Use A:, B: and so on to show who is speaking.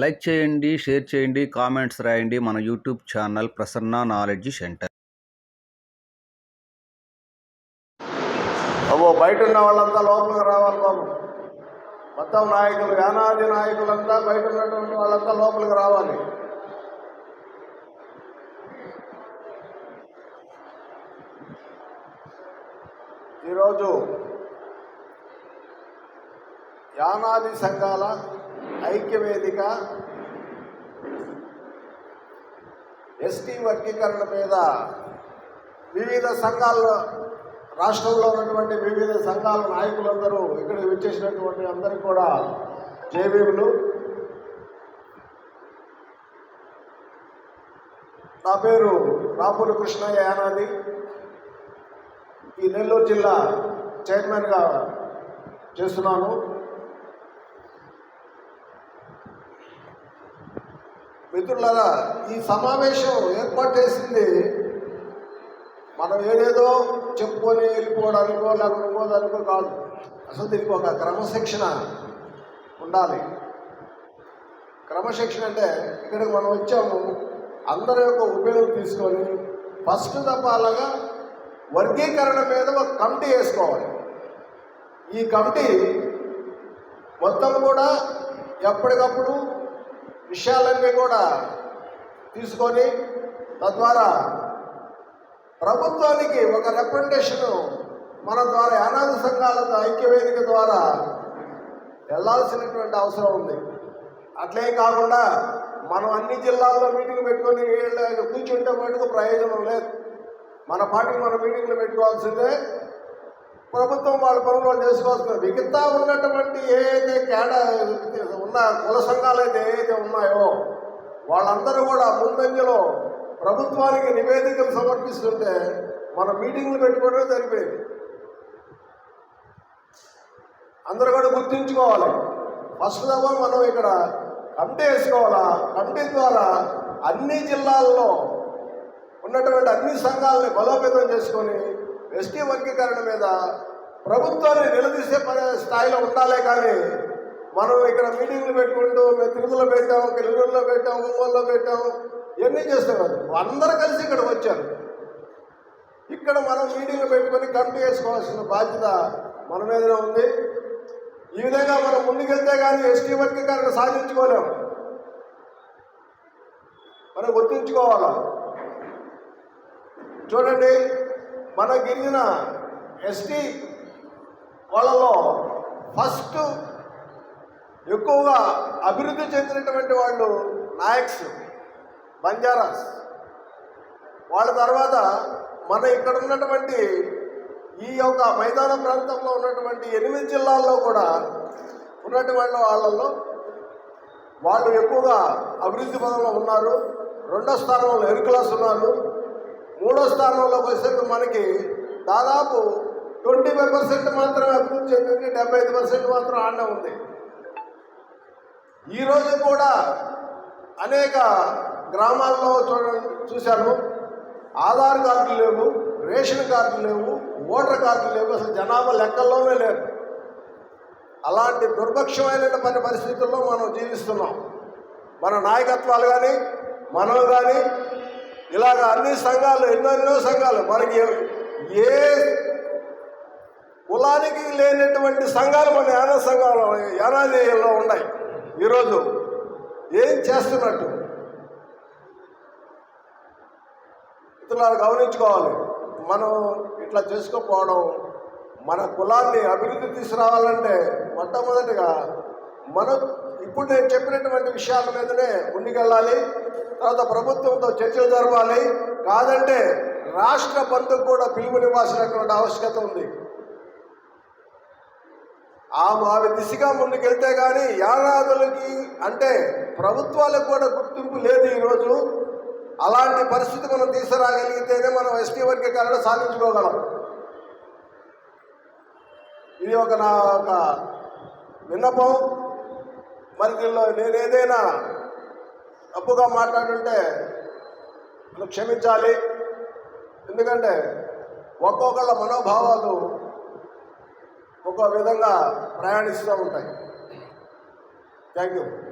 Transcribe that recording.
A: Like చేయండి share చేయండి comments రాయండి మన YouTube channel Prasanna knowledge centre.
B: బాబు బయట ఉన్న వాళ్ళంతా లోపలికి రావాలి బాబు. మొత్తం నాయకులు యానాది నాయకులంతా బయట ఉన్నటువంటి వాళ్ళంతా లోపలికి రావాలి. ఈరోజు యానాది సంఘాల ఐక్యవేదిక ఎస్టీ వర్గీకరణ మీద వివిధ సంఘాల రాష్ట్రంలో ఉన్నటువంటి వివిధ సంఘాల నాయకులందరూ ఇక్కడ వచ్చేసినటువంటి అందరూ కూడా జేబీలు నా పేరు రాములు కృష్ణయ్య యానాది. ఈ నెల్లూరు జిల్లా చైర్మన్గా చేస్తున్నాను. మిత్రులారా ఈ సమావేశం ఏర్పాటు చేసింది మనం ఏదేదో చెప్పుకొని వెళ్ళిపోవడానికో లేకపోతే ఇంకోదానికో కాదు. అసలు దీనికి ఒక క్రమశిక్షణ ఉండాలి. క్రమశిక్షణ అంటే ఇక్కడికి మనం వచ్చాము అందరి యొక్క ఉపయోగం తీసుకొని ఫస్ట్ తప్పాలగా వర్గీకరణ మీద ఒక కమిటీ వేసుకోవాలి. ఈ కమిటీ మొత్తం కూడా ఎప్పటికప్పుడు విషయాలన్నీ కూడా తీసుకొని తద్వారా ప్రభుత్వానికి ఒక రికమెండేషను మన ద్వారా అనాథ సంఘాల ఐక్యవేదిక ద్వారా వెళ్ళాల్సినటువంటి అవసరం ఉంది. అట్లే కాకుండా మనం అన్ని జిల్లాల్లో మీటింగ్ పెట్టుకొని కూర్చుంటే మటుకు ప్రయోజనం లేదు. మన పార్టీ మన మీటింగ్లు పెట్టుకోవాల్సిందే. ప్రభుత్వం వాళ్ళ పనులు వాళ్ళు చేసుకోవాల్సిన మిగతా ఉన్నటువంటి ఏదైతే కేడ ఉన్న కుల సంఘాలు అయితే ఏదైతే ఉన్నాయో వాళ్ళందరూ కూడా ముందంజలో ప్రభుత్వానికి నివేదికలు సమర్పిస్తుంటే మన మీటింగ్లు పెట్టుకోవడమే సరిపోయింది. అందరూ కూడా గుర్తుంచుకోవాలి. ఫస్ట్ దఫా మనం ఇక్కడ కమిటీ వేసుకోవాలా? కమిటీ ద్వారా అన్ని జిల్లాల్లో ఉన్నటువంటి అన్ని సంఘాలని బలోపేతం చేసుకొని ఎస్టీ వర్గీకరణ మీద ప్రభుత్వాన్ని నిలదీసే స్థాయిలో ఉండాలే కానీ మనం ఇక్కడ మీటింగ్లు పెట్టుకుంటూ మేము తిరుమలలో పెట్టాం కిలుగురులో పెట్టాం ఒంగోలులో పెట్టాం ఇవన్నీ చేస్తాం అందరూ కలిసి ఇక్కడ వచ్చారు. ఇక్కడ మనం మీటింగ్లు పెట్టుకొని కమిటీ వేసుకోవాల్సిన బాధ్యత మన మీదనే ఉంది. ఈ విధంగా మనం ముందుకెళ్తే కానీ ఎస్టీ వర్గీకరణ సాధించుకోలేము మనం గుర్తుంచుకోవాలా? చూడండి మన గిరిజన ఎస్టీ వాళ్ళలో ఫస్ట్ ఎక్కువగా అభివృద్ధి చెందినటువంటి వాళ్ళు నాయక్స్ బంజారాస్. వాళ్ళ తర్వాత మన ఇక్కడ ఉన్నటువంటి ఈ యొక్క మైదాన ప్రాంతంలో ఉన్నటువంటి ఎనిమిది జిల్లాల్లో కూడా ఉన్నటువంటి వాళ్ళల్లో వాళ్ళు ఎక్కువగా అభివృద్ధి పదంలో ఉన్నారు. రెండో స్థానంలో ఎరుకులాస్ ఉన్నారు. మూడో స్థానంలోకి వచ్చేసరికి మనకి దాదాపు ట్వంటీ ఫైవ్ పర్సెంట్ మాత్రమే అభివృద్ధి చెందింది డెబ్బై ఐదు పర్సెంట్ మాత్రం ఆడనే ఉంది. ఈరోజు కూడా అనేక గ్రామాల్లో చూడండి చూశాను ఆధార్ కార్డులు లేవు రేషన్ కార్డులు లేవు ఓటర్ కార్డులు లేవు అసలు జనాభా లెక్కల్లోనే లేరు అలాంటి దుర్భక్షమైన పని పరిస్థితుల్లో మనం జీవిస్తున్నాం. మన నాయకత్వాలు కానీ మనం కానీ ఇలాగ అన్ని సంఘాలు ఎన్నెన్నో సంఘాలు మనకి ఏ కులానికి లేనటువంటి సంఘాలు మన యానా సంఘాలు యానాదేయంలో ఉన్నాయి. ఈరోజు ఏం చేస్తున్నట్టు? ఇతరులు గమనించుకోవాలి. మనం ఇట్లా చేసుకోకపోవడం మన కులాన్ని అభివృద్ధి తీసుకురావాలంటే మొట్టమొదటిగా మనం ఇప్పుడు నేను చెప్పినటువంటి విషయాల మీదనే ముందుకెళ్ళాలి. తర్వాత ప్రభుత్వంతో చర్చలు జరపాలి. కాదంటే రాష్ట్ర బంధుకు కూడా పిలుపునివ్వాల్సినటువంటి ఆవశ్యకత ఉంది. ఆ అవి దిశగా ముందుకెళ్తే కానీ యానాదులకి అంటే ప్రభుత్వాలకు కూడా గుర్తింపు లేదు ఈరోజు అలాంటి పరిస్థితి మనం తీసుకురాగలిగితేనే మనం ఎస్టీ వర్గీకరణ సాధించుకోగలం. ఇది ఒక నా ఒక విన్నపం. మరి దీనిలో నేనేదైనా తప్పుగా మాట్లాడుంటే మనం క్షమించాలి. ఎందుకంటే ఒక్కొక్కళ్ళ మనోభావాలు ఒక్కో విధంగా ప్రయాణిస్తూ ఉంటాయి. Thank you.